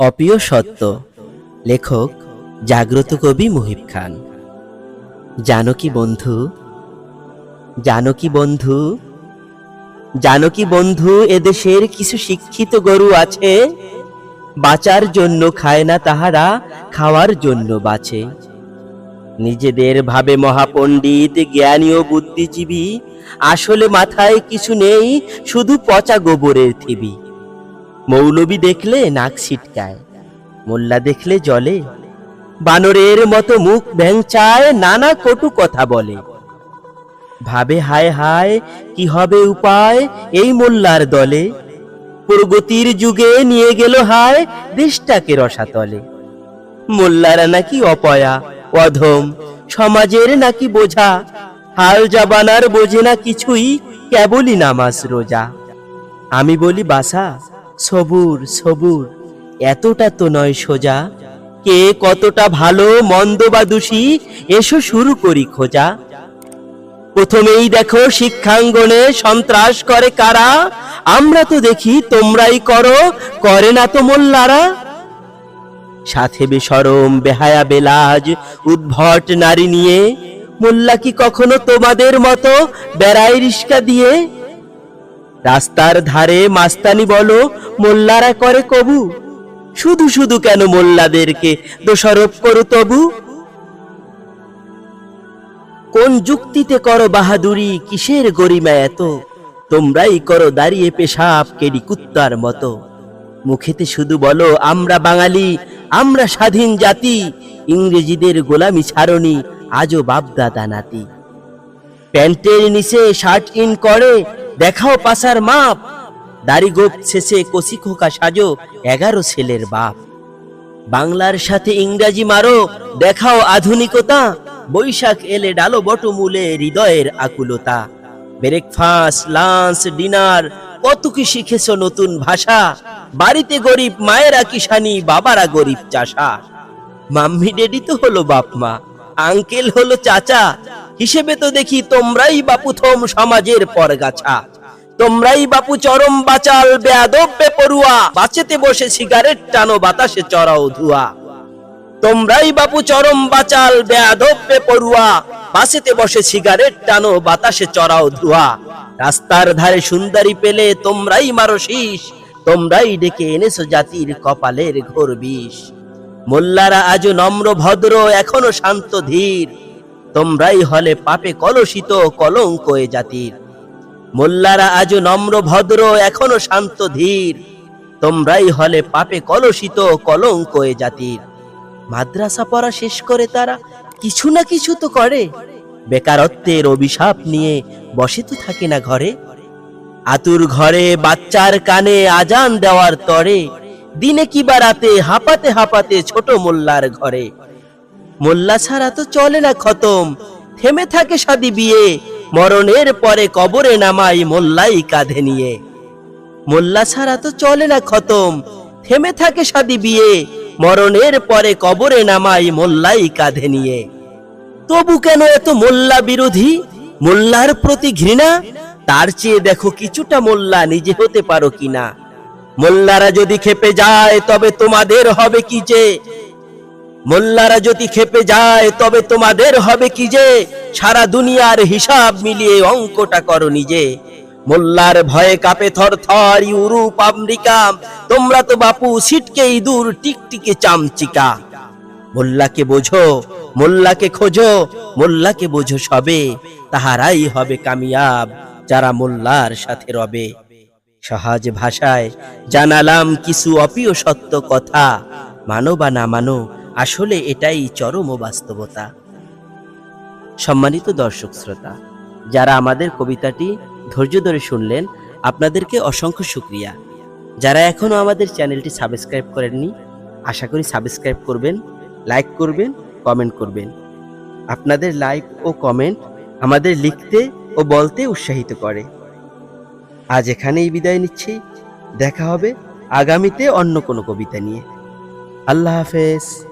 অপ্রিয় সত্য। লেখক জাগ্রত কবি মুহিব খান। জানো কি বন্ধু? জানো কি বন্ধু? জানো কি বন্ধু এদেশের কিছু শিক্ষিত গরু আছে? বাঁচার জন্য খায় না তাহারা, খাওয়ার জন্য বাঁচে। নিজেদের ভাবে মহাপণ্ডিত, জ্ঞানী ও বুদ্ধিজীবী, আসলে মাথায় কিছু নেই, শুধু পচা গোবরের থিবি। মৌলবি দেখলে নাক ছিটকায়, মোল্লা দেখলে জলে। বানরের মতো মুখ ভ্যাংচায় নানা কটু কথা বলে। ভাবে হায় হায়, কি হবে উপায় এই মোল্লার দলে? প্রগতির যুগে নিয়ে গেল হায় দেশটাকে রসাতলে। মোল্লারা নাকি অপয়া, অধম, সমাজের নাকি বোঝা, হাল জাবানার বোঝে না কিছুই, কেবলই নামাজ রোজা। আমি বলি বাসা সবুর সবুর। এতটা তো নয় সোজা। কে কতটা ভালো, মন্দ বা দোষী, এসো শুরু করি খোঁজা। প্রথমেই দেখো শিক্ষাঙ্গনে সন্ত্রাস করে কারা? আমরা তো দেখি তোমরাই করো, করে না তো মোল্লারা। সাথে বেসরম, বেহায়া, বেলাজ, উদ্ভট নারী নিয়ে। মোল্লা কি কখনো তোমাদের মতো বেড়াই রিস্কা দিয়ে? রাস্তার ধারে মাস্তানি বলো, মোল্লারা করে কবু? শুধু শুধু কেন মোল্লাদেরকে দোষারোপ করো তবু? কোন যুক্তিতে করো বাহাদুরি, কিসের গরিমা এত? তোমরাই করো দাঁড়িয়ে পেশাব কেডি কুত্তার মতো। মুখেতে শুধু বলো, আমরা বাঙালি, আমরা স্বাধীন জাতি, ইংরেজিদের গোলামি ছাড়নি, আজও বাপদাদা নাতি। প্যান্টের নিচে শার্ট ইন করে দেখাও পাশার মাপ। দাড়ি গোপ শেষে কষি খোকা সাজো এগারো ছেলের বাপ। বাংলার সাথে ইংরাজি মারো, দেখাও আধুনিকতা। বৈশাখ এলে ডালো বটমূলে হৃদয়ের আকুলতা। ব্রেকফাস্ট, লাঞ্চ, ডিনার, কত কি শিখেছ নতুন ভাষা? বাড়িতে গরিব মায়েরা কিষানি বাবারা গরিব চাষা? মাম্মি ডেডি তো হলো বাপ মা, আঙ্কেল হলো চাচা। হিসেবে তো দেখি তোমরাই বাপু থম সমাজের পরগাছা। তোমরাই বাপু চরম বাচাল, বেয়াদব, বেপরুয়া। বাঁচেতে বসে সিগারেট টানো, বাতাসে চড়াও ধুয়া। তোমরাই বাপু চরম বাচাল, বেয়াদব, বেপরুয়া। বাসেতে বসে সিগারেট টানো, বাতাসে চড়াও ধুয়া। রাস্তার ধারে সুন্দরী পেলে তোমরাই মারো শীষ। তোমরাই ডেকে এনেছো জাতির কপালের ঘোর বিষ। মোল্লারা আজ নম্র, ভদ্র, এখনও শান্ত ধীর। তোমরাই হলে পাপে কলসিত কলঙ্ক এ জাতির। মোল্লারা আজ নম্র, ভদ্র, এখনও শান্ত, ধীর। তোমরাই হলে পাপে কলসিত কলঙ্ক এ জাতির। মাদ্রাসা পড়া শেষ করে তারা, কিছু না কিছু তো করে। বেকারত্বের অভিশাপ নিয়ে বসে তো থাকে না ঘরে। আতুর ঘরে বাচ্চার কানে আজান দেওয়ার তরে। দিনে কিবা রাতে হাঁপাতে হাঁপাতে ছোট মোল্লার ঘরে। মোল্লা ছাড়া তো চলে না খতম। থেমে থাকে শাদি বিয়ে মরণের পরে কবরে নামাই মোল্লাই কাঁধে নিয়ে। মোল্লা ছাড়া তো চলে না খতম, থেমে থাকে শাদি বিয়ে। মরণের পরে কবরে নামাই মোল্লাই কাঁধে নিয়ে। তবু কেন এত মোল্লা বিরোধী? মোল্লার প্রতি ঘৃণা? তার চেয়ে দেখো কিছুটা মোল্লা নিজে হতে পারো কিনা। মোল্লারা যদি খেপে যায়, তবে তোমাদের হবে কি যে? মোল্লারা যদি খেপে যায়, তবে তোমাদের হবে কি যে? সারা দুনিয়ার হিসাব মিলিয়ে অঙ্কটা করো নিজে। মোল্লার ভয়ে কাপে থর থর ইউরোপ, আমেরিকা। তোমরা তো বাপু সিটকে ইঁদুর টিকটিকে চামচিকা। মোল্লাকে বোঝো, মোল্লাকে খোঁজো, মোল্লাকে বোঝো সবে। তাহারাই হবে কামিয়াব, যারা মোল্লার সাথে রবে। সহজ ভাষায় জানালাম কিছু অপ্রিয় সত্য কথা। মানো বা না মানো আসলে এটাই চরম বাস্তবতা। সম্মানিত দর্শক শ্রোতা, যারা আমাদের কবিতাটি ধৈর্য ধরে শুনলেন, আপনাদেরকে অসংখ্য শুক্রিয়া। যারা এখনও আমাদের চ্যানেলটি সাবস্ক্রাইব করেননি, আশা করি সাবস্ক্রাইব করবেন, লাইক করবেন, কমেন্ট করবেন। আপনাদের লাইক ও কমেন্ট আমাদের লিখতে ও বলতে উৎসাহিত করে। আজ এখানেই বিদায় নিচ্ছি। দেখা হবে আগামীতে অন্য কোনো কবিতা নিয়ে। আল্লাহ হাফেজ।